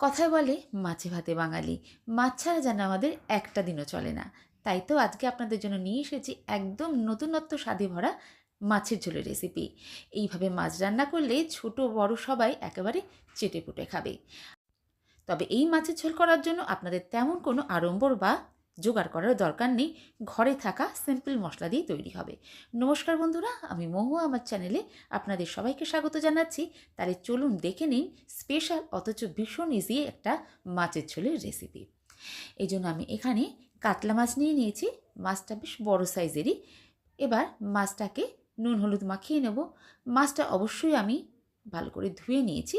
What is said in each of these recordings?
কথায় বলে, মাছে ভাতে বাঙালি, মাছ ছাড়া যেন আমাদের একটা দিনও চলে না। তাই তো আজকে আপনাদের জন্য নিয়ে এসেছি একদম নতুনত্ব স্বাদে ভরা মাছের ঝোলের রেসিপি এইভাবে মাছ রান্না করলে ছোট, বড় সবাই একেবারে চেটে পুটে খাবে। তবে এই মাছের ঝোল করার জন্য আপনাদের তেমন কোনো আড়ম্বর বা জোগাড় করার দরকার নেই। ঘরে থাকা সিম্পল মশলা দিয়ে তৈরি হবে। নমস্কার বন্ধুরা, আমি মহু, আমার চ্যানেলে আপনাদের সবাইকে স্বাগত জানাচ্ছি। তাহলে চলুন দেখে নিন স্পেশাল অথচ ভীষণ ইজি একটা মাছের ঝোলের রেসিপি এই জন্য আমি এখানে কাতলা মাছ নিয়ে নিয়েছি। মাছটা বেশ বড় সাইজেরই এবার মাছটাকে নুন, হলুদ মাখিয়ে নেব। মাছটা অবশ্যই আমি ভালো করে ধুয়ে নিয়েছি।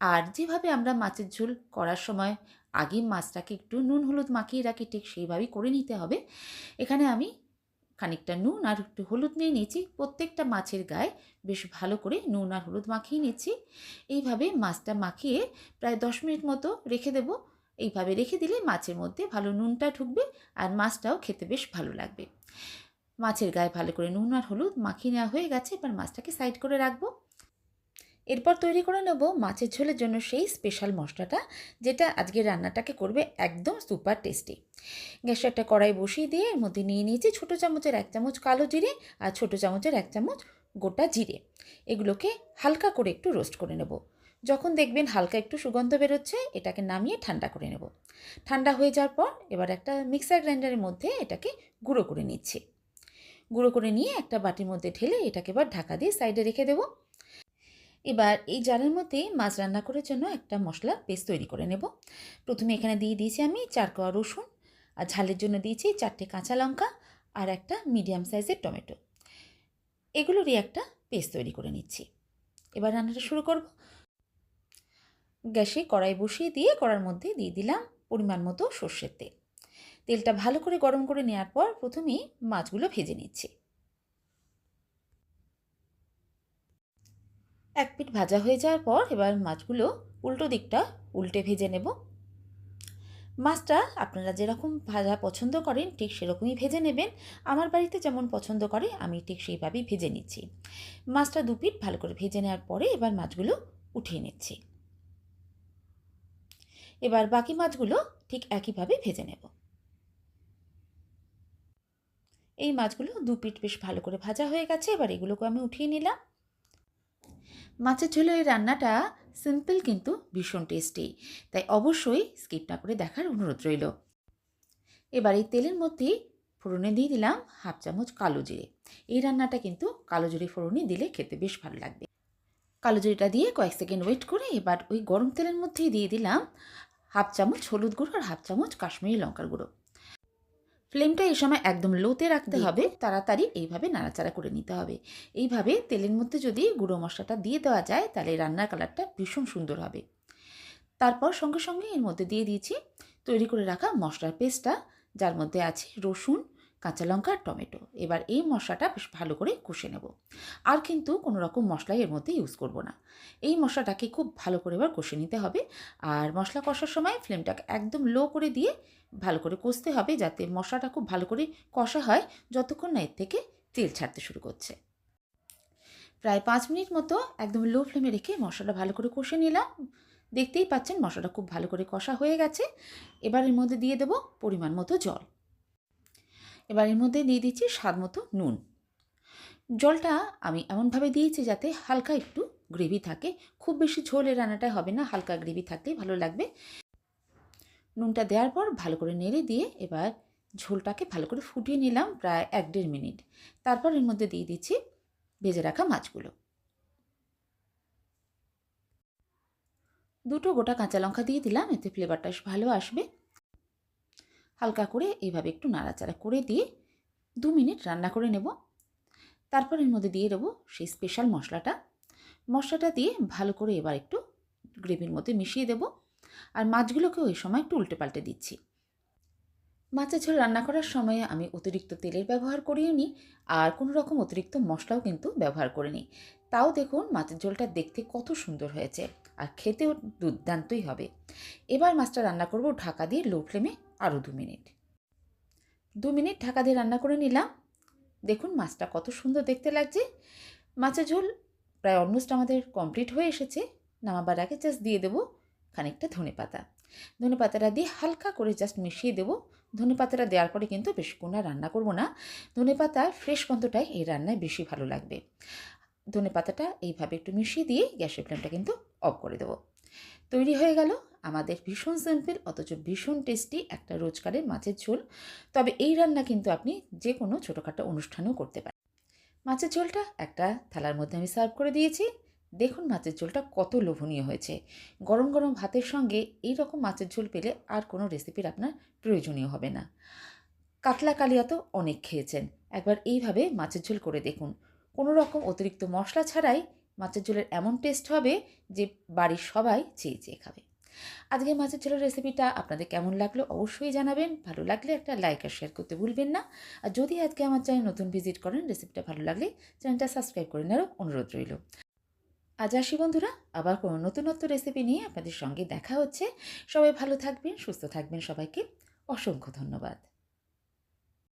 আর যেভাবে আমরা মাছের ঝোল করার সময় আগে মাছটাকে একটু নুন, হলুদ মাখিয়ে রাখি, ঠিক সেইভাবেই করে নিতে হবে। এখানে আমি খানিকটা নুন আর একটু হলুদ নিয়ে নিয়েছি। প্রত্যেকটা মাছের গায়ে বেশ ভালো করে নুন আর হলুদ মাখিয়ে নিচ্ছি এইভাবে মাছটা মাখিয়ে প্রায় দশ মিনিট মতো রেখে দেবো। এইভাবে রেখে দিলে মাছের মধ্যে ভালো নুনটা ঢুকবে আর মাছটাও খেতে বেশ ভালো লাগবে। মাছের গায়ে ভালো করে নুন আর হলুদ মাখিয়ে নেওয়া হয়ে গেছে। এবার মাছটাকে সাইড করে রাখব। এরপর তৈরি করে নেব মাছের ঝোলের জন্য সেই স্পেশাল মশলাটা, যেটা আজকে রান্নাটাকে করবে একদম সুপার টেস্টি গ্যাসে একটা কড়াই বসিয়ে দিয়ে এর মধ্যে নিয়ে নিয়েছি ছোটো চামচের এক চামচ কালো জিরে আর ছোটো চামচের এক চামচ গোটা জিরে। এগুলোকে হালকা করে একটু রোস্ট করে নেব। যখন দেখবেন হালকা একটু সুগন্ধ বেরোচ্ছে, এটাকে নামিয়ে ঠান্ডা করে নেব। ঠান্ডা হয়ে যাওয়ার পর এবার একটা মিক্সার গ্রাইন্ডারের মধ্যে এটাকে গুঁড়ো করে নিচ্ছি। গুঁড়ো করে নিয়ে একটা বাটির মধ্যে ঢেলে এটাকে এবার ঢাকা দিয়ে সাইডে রেখে দেবো। এবার এই জারের মধ্যে মাছ রান্না করার জন্য একটা মশলা পেস্ট তৈরি করে নেব। প্রথমে এখানে দিয়ে দিয়েছি আমি চার কোয়া রসুন, আর ঝালের জন্য দিয়েছি চারটে কাঁচা লঙ্কা আর একটা মিডিয়াম সাইজের টমেটো। এগুলোরই একটা পেস্ট তৈরি করে নিচ্ছি। এবার রান্নাটা শুরু করব। গ্যাসে কড়াই বসিয়ে দিয়ে কড়ার মধ্যে দিয়ে দিলাম পরিমাণ মতো সর্ষের তেল। তেলটা ভালো করে গরম করে নেওয়ার পর প্রথমেই মাছগুলো ভেজে নিচ্ছি। এক পিঠ ভাজা হয়ে যাওয়ার পর এবার মাছগুলো উল্টো দিকটা উল্টে ভেজে নেব। মাছটা আপনারা যেরকম ভাজা পছন্দ করেন, ঠিক সেরকমই ভেজে নেবেন। আমার বাড়িতে যেমন পছন্দ করে, আমি ঠিক সেইভাবেই ভেজে নিচ্ছি। মাছটা দু পিঠ ভালো করে ভেজে নেওয়ার পরে এবার মাছগুলো উঠিয়ে নিচ্ছি। এবার বাকি মাছগুলো ঠিক একইভাবে ভেজে নেব। এই মাছগুলো দু পিঠ বেশ ভালো করে ভাজা হয়ে গেছে, এবার এগুলোকে আমি উঠিয়ে নিলাম। মাছের ঝোলের রান্নাটা সিম্পল কিন্তু ভীষণ টেস্টি তাই অবশ্যই স্কিপ না করে দেখার অনুরোধ রইল। এবার এই তেলের মধ্যেই ফোড়নে দিয়ে দিলাম হাফ চামচ কালো জিরে। এই রান্নাটা কিন্তু কালো জিরে ফোড়নে দিলে খেতে বেশ ভালো লাগবে। কালো জিরেটা দিয়ে কয়েক সেকেন্ড ওয়েট করে এবার ওই গরম তেলের মধ্যেই দিয়ে দিলাম হাফ চামচ হলুদ গুঁড়ো আর হাফ চামচ কাশ্মীরি লঙ্কার গুঁড়ো। ফ্লেমটা এই সময় একদম লোতে রাখতে হবে তাড়াতাড়ি এইভাবে নাড়াচাড়া করে নিতে হবে। এইভাবে তেলের মধ্যে যদি গুঁড়ো মশলাটা দিয়ে দেওয়া যায় তাহলে রান্নার কালারটা ভীষণ সুন্দর হবে। তারপর সঙ্গে সঙ্গে এর মধ্যে দিয়ে দিয়েছি তৈরি করে রাখা মশলার পেস্টটা যার মধ্যে আছে রসুন কাঁচা লঙ্কা আর টমেটো। এবার এই মশলাটা বেশ ভালো করে কষে নেব। আর কিন্তু কোনো রকম মশলা এর মধ্যে ইউজ করব না। এই মশলাটাকে খুব ভালো করে এবার কষে নিতে হবে। আর মশলা কষার সময় ফ্লেমটাকে একদম লো করে দিয়ে ভালো করে কষতে হবে যাতে মশলাটা খুব ভালো করে কষা হয় যতক্ষণ না এর থেকে তেল ছাড়তে শুরু করছে। প্রায় পাঁচ মিনিট মতো একদম লো ফ্লেমে রেখে মশলাটা ভালো করে কষে নিলাম। দেখতেই পাচ্ছেন মশলাটা খুব ভালো করে কষা হয়ে গেছে। এবার এর মধ্যে দিয়ে দেবো পরিমাণ মতো জল। এবার এর মধ্যে দিয়ে দিচ্ছি স্বাদ মতো নুন। জলটা আমি এমনভাবে দিয়েছি যাতে হালকা একটু গ্রেভি থাকে। খুব বেশি ঝোলের রান্নাটা হবে না, হালকা গ্রেভি থাকলেই ভালো লাগবে। নুনটা দেওয়ার পর ভালো করে নেড়ে দিয়ে এবার ঝোলটাকে ভালো করে ফুটিয়ে নিলাম প্রায় এক দেড় মিনিট। তারপর এর মধ্যে দিয়ে দিচ্ছি ভেজে রাখা মাছগুলো। দুটো গোটা কাঁচা লঙ্কা দিয়ে দিলাম, এতে ফ্লেভারটা ভালো আসবে। হালকা করে এইভাবে একটু নাড়াচাড়া করে দিয়ে দু মিনিট রান্না করে নেব। তারপর এর মধ্যে দিয়ে দেবো সেই স্পেশাল মশলাটা। মশলাটা দিয়ে ভালো করে এবার একটু গ্রেভির মধ্যে মিশিয়ে দেবো। আর মাছগুলোকে ওই সময় একটু উল্টে পাল্টে দিচ্ছি। মাছের ঝোল রান্না করার সময়ে আমি অতিরিক্ত তেলের ব্যবহার করিও নি আর কোনো রকম অতিরিক্ত মশলাও কিন্তু ব্যবহার করিনি তাও দেখুন মাছের ঝোলটা দেখতে কত সুন্দর হয়েছে আর খেতেও দুর্দান্তই হবে। এবার মাছটা রান্না করব ঢাকা দিয়ে লো ফ্লেমে আরও দু মিনিট। দু মিনিট ঢাকা দিয়ে রান্না করে নিলাম। দেখুন মাছটা কত সুন্দর দেখতে লাগছে। মাছের ঝোল প্রায় অলমোস্ট আমাদের কমপ্লিট হয়ে এসেছে। নামাবার আগে জাস্ট দিয়ে দেবো খানিকটা ধনে পাতা। ধনে পাতাটা দিয়ে হালকা করে জাস্ট মিশিয়ে দেবো। ধনে পাতাটা দেওয়ার পরে কিন্তু বেশিক্ষণ আর রান্না করব না। ধনে পাতার ফ্রেশ গন্ধটাই এই রান্নায় বেশি ভালো লাগবে। ধনে পাতাটা এইভাবে একটু মিশিয়ে দিয়ে গ্যাসের ফ্লেমটা কিন্তু অফ করে দেবো। তৈরি হয়ে গেল। আমাদের ভীষণ সিম্পল অথচ ভীষণ টেস্টি একটা রোজকারের মাছের ঝোল। তবে এই রান্না কিন্তু আপনি যে কোনো ছোটোখাটো অনুষ্ঠানেও করতে পারেন। মাছের ঝোলটা একটা থালার মধ্যে আমি সার্ভ করে দিয়েছি। দেখুন মাছের ঝোলটা কত লোভনীয় হয়েছে। গরম গরম ভাতের সঙ্গে এই রকম মাছের ঝোল পেলে আর কোনো রেসিপির আপনার প্রয়োজনীয় হবে না। কাতলা কালিয়া তো অনেক খেয়েছেন। একবার এইভাবে মাছের ঝোল করে দেখুন। কোনো রকম অতিরিক্ত মশলা ছাড়াই মাছের ঝোলের এমন টেস্ট হবে যে বাড়ির সবাই চেয়ে চেয়ে খাবে। আজকে মাছের ঝোলের রেসিপিটা আপনাদের কেমন লাগল অবশ্যই জানাবেন। ভালো লাগলে একটা লাইক আর শেয়ার করতে ভুলবেন না। আর যদি আজকে আমার চ্যানেল নতুন ভিজিট করেন রেসিপিটা ভালো লাগলে চ্যানেলটা সাবস্ক্রাইব করে নেওয়ার অনুরোধ রইল। আজ আসি বন্ধুরা, আবার কোনো নতুনত্ব রেসিপি নিয়ে আপনাদের সঙ্গে দেখা হচ্ছে। সবাই ভালো থাকবেন, সুস্থ থাকবেন সবাইকে। অসংখ্য ধন্যবাদ।